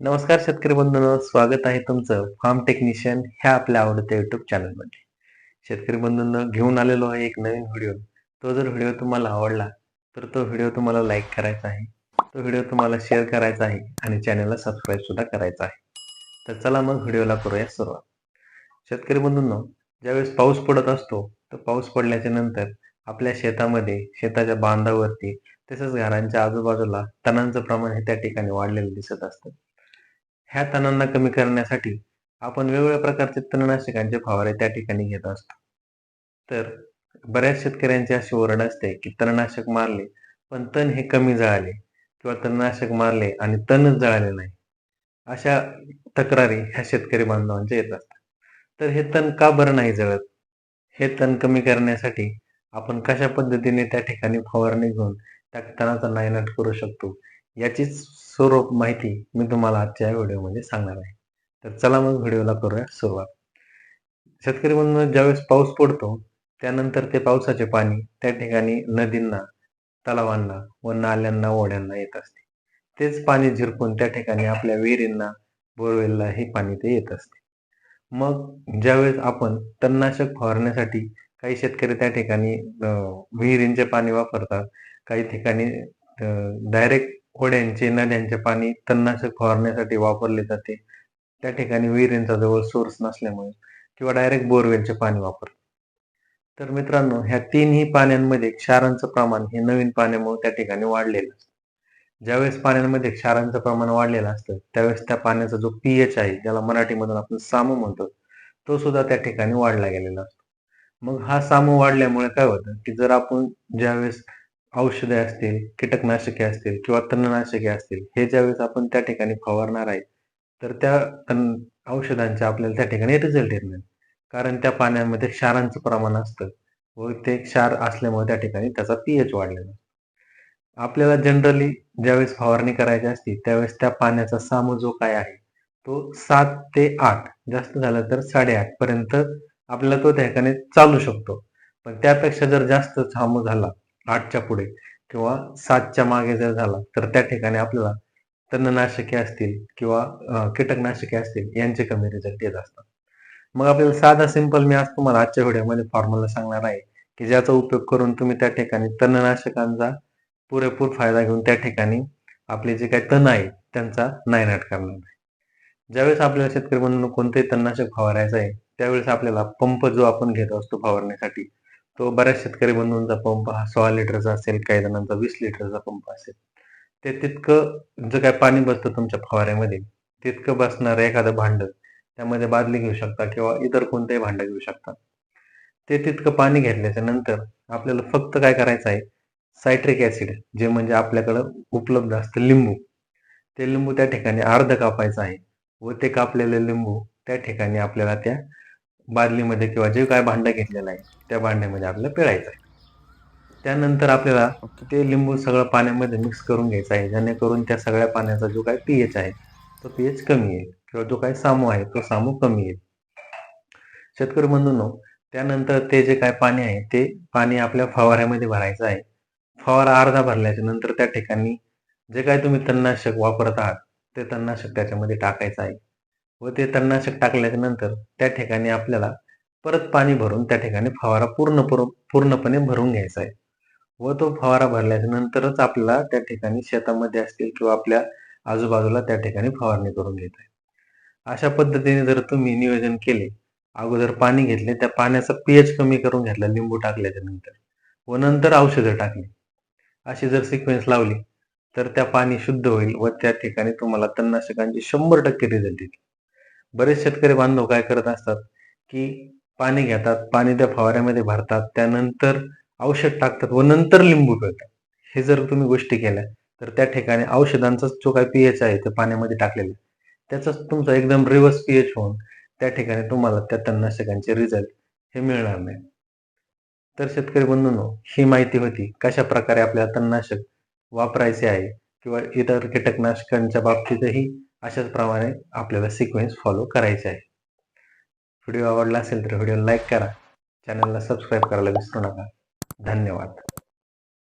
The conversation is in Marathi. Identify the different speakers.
Speaker 1: नमस्कार शेतकरी बंधूंनो स्वागत आहे तुमचं फार्म टेक्निशियन ह्या आपल्या आवडत्या युट्यूब चॅनलमध्ये शेतकरी बंधूंनो घेऊन आलेलो आहे एक नवीन व्हिडिओ तो जर व्हिडिओ तुम्हाला आवडला तर तो व्हिडिओ तुम्हाला लाईक करायचा आहे तो व्हिडिओ तुम्हाला शेअर करायचा आहे आणि चॅनलला सबस्क्राईब सुद्धा करायचा आहे. तर चला मग व्हिडिओला करूया सुरुवात. शेतकरी बंधूंनो ज्यावेळेस पाऊस पडत असतो तर पाऊस पडल्याच्या नंतर आपल्या शेतामध्ये शेताच्या बांधावरती तसेच घरांच्या आजूबाजूला तणांचं प्रमाण हे त्या ठिकाणी वाढलेलं दिसत असतं. ह्या तणांना कमी करण्यासाठी आपण वेगवेगळ्या प्रकारचे तणनाशकांचे फवारे त्या ठिकाणी घेत असतो. तर बऱ्याच शेतकऱ्यांची अशी ओरड असते की तणनाशक मारले पण तण हे कमी जळाले किंवा तणनाशक मारले आणि तणच जळाले नाही. अशा तक्रारी ह्या शेतकरी बांधवांच्या येत असतात तर हे तण का बरं नाही जळत? हे तण कमी करण्यासाठी आपण कशा पद्धतीने त्या ठिकाणी फवारणी घेऊन त्या तणाचा नायनाट करू शकतो? याचीच स्वरूप माहिती मी तुम्हाला आजच्या व्हिडिओमध्ये सांगणार आहे. तर चला मग व्हिडिओला करूया सुरुवात. शेतकरी म्हणून ज्यावेळेस पाऊस पडतो त्यानंतर ते पावसाचे पाणी त्या ठिकाणी नदींना तलावांना व नाल्यांना ओढ्यांना येत असते. तेच पाणी झिरपून त्या ठिकाणी आपल्या विहिरींना बोरवेलला हे पाणी ते येत असते. मग ज्यावेळेस आपण तणनाशक फवारण्यासाठी काही शेतकरी त्या ठिकाणी विहिरींचे पाणी वापरतात काही ठिकाणी डायरेक्ट ओढ्यांचे नद्यांचे पाणी तणनाशक फवारण्यासाठी वापरले जाते. त्या ठिकाणी विहिरींचा जवळ सोर्स नसल्यामुळे किंवा डायरेक्ट बोरवेलचे पाणी वापरतात तर मित्रांनो ह्या तीनही पाण्यांमध्ये क्षारांचं प्रमाण हे नवीन पाण्यामुळे त्या ठिकाणी वाढलेलं असतं. ज्यावेळेस पाण्यांमध्ये क्षारांचं प्रमाण वाढलेलं असतं त्यावेळेस त्या पाण्याचा जो पीएच आहे ज्याला मराठीमधून आपण सामू म्हणतो तो सुद्धा त्या ठिकाणी वाढला गेलेला असतो. मग हा सामू वाढल्यामुळे काय होतं की जर आपण ज्यावेळेस औषधे असतील कीटकनाशके असतील किंवा तणनाशके असतील हे ज्यावेळेस आपण त्या ठिकाणी फवारणार आहे तर त्या औषधांचे आपल्याला त्या ठिकाणी रिझल्ट येत नाही. कारण त्या पाण्यामध्ये क्षारांचं प्रमाण असतं व ते क्षार असल्यामुळे त्या ठिकाणी त्याचा पीएच वाढलेला आपल्याला जनरली ज्यावेळेस फवारणी करायची असते त्यावेळेस त्या पाण्याचा सामू जो काय आहे तो सात ते आठ जास्त झाला तर साडेआठ पर्यंत आपल्याला तो त्या ठिकाणी चालू शकतो. पण त्यापेक्षा जर जास्त सामू झाला आठच्या पुढे किंवा सातच्या मागे जर झाला तर त्या ठिकाणी आपल्याला तणनाशके असतील किंवा कीटकनाशके असतील यांचे कमी रिझल्ट येत असतात. मग आपल्याला साधा सिंपल मी आज तुम्हाला आजच्या व्हिडिओमध्ये फॉर्म्युला सांगणार आहे की ज्याचा उपयोग करून तुम्ही त्या ठिकाणी तणनाशकांचा पुरेपूर फायदा घेऊन त्या ठिकाणी आपले जे काही तण आहे त्यांचा नायनाट करणार आहे. ज्यावेळेस आपल्याला शेतकरी म्हणून कोणतेही तणनाशक फवारायचं आहे त्यावेळेस आपल्याला पंप जो आपण घेत असतो फवारण्यासाठी तो बऱ्याच शेतकरी बंधूंचा पंप हा सोळा लिटरचा असेल काही जणांचा वीस लिटरचा पंप असेल. ते तितकं जर काय पाणी बसतं तुमच्या फवाऱ्यामध्ये तितकं बसणारं एखादं भांड त्यामध्ये बादली घेऊ शकता किंवा इतर कोणतंही भांड घेऊ शकता. ते तितकं पाणी घेतल्याच्या नंतर आपल्याला फक्त काय करायचं आहे सायट्रिक ऍसिड जे म्हणजे आपल्याकडं उपलब्ध असतं लिंबू ते लिंबू त्या ठिकाणी अर्ध कापायचं आहे व ते कापलेले लिंबू त्या ठिकाणी आपल्याला त्या बादलीमध्ये किंवा जे काय भांडं घेतलेलं आहे त्या भांड्यामध्ये आपल्याला पिळायचं आहे. त्यानंतर आपल्याला ते लिंबू सगळं पाण्यामध्ये मिक्स करून घ्यायचं आहे. जेणेकरून त्या सगळ्या पाण्याचा जो काय पीएच आहे तो पीएच कमी येईल किंवा जो काही सामू आहे तो सामू कमी येईल. शेतकरी बंधूंनो त्यानंतर ते जे काय पाणी आहे ते पाणी आपल्या फवाऱ्यामध्ये भरायचं आहे. फवारा अर्धा भरल्याच्या नंतर त्या ठिकाणी जे काय तुम्ही तणनाशक वापरत आहात ते तणनाशक त्याच्यामध्ये टाकायचं आहे. व ते तणनाशक टाकल्याच्या नंतर त्या ठिकाणी आपल्याला परत पाणी भरून त्या ठिकाणी फवारा पूर्ण पूर्णपणे भरून घ्यायचा आहे. व तो फवारा भरल्याच्या नंतरच आपल्याला त्या ठिकाणी शेतामध्ये असतील किंवा आपल्या आजूबाजूला त्या ठिकाणी फवारणी करून घेत आहे अशा पद्धतीने जर तुम्ही नियोजन केले अगोदर पाणी घेतले त्या पाण्याचा पीएच कमी करून घेतला लिंबू टाकल्याच्या नंतर व नंतर औषधं टाकली अशी जर सिक्वेन्स लावली तर त्या पाणी शुद्ध होईल व त्या ठिकाणी तुम्हाला तणनाशकांची शंभर टक्के रिझल्ट येतील. बरेच शेतकरी बांधव काय करत असतात की पाणी घेतात पाणी त्या फवाऱ्यामध्ये भरतात त्यानंतर औषध टाकतात व नंतर लिंबू पिळतात. हे जर तुम्ही गोष्टी केल्या तर त्या ठिकाणी औषधांचा जो काय पीएच आहे ते पाण्यामध्ये टाकलेला त्याचा तुमचा एकदम रिव्हर्स पीएच होऊन त्या ठिकाणी तुम्हाला त्या तणनाशकांचे रिझल्ट हे मिळणार नाही. तर शेतकरी बंधूंनो ही माहिती होती कशा प्रकारे आपल्याला तणनाशक वापरायचे आहे किंवा इतर कीटकनाशकांच्या बाबतीतही अशाच प्रमाणे आपल्याला सिक्वेन्स फॉलो करायचे आहे. व्हिडिओ आवडला असेल तर व्हिडिओ लाईक करा. चॅनलला सबस्क्राईब करायला विसरू नका. धन्यवाद.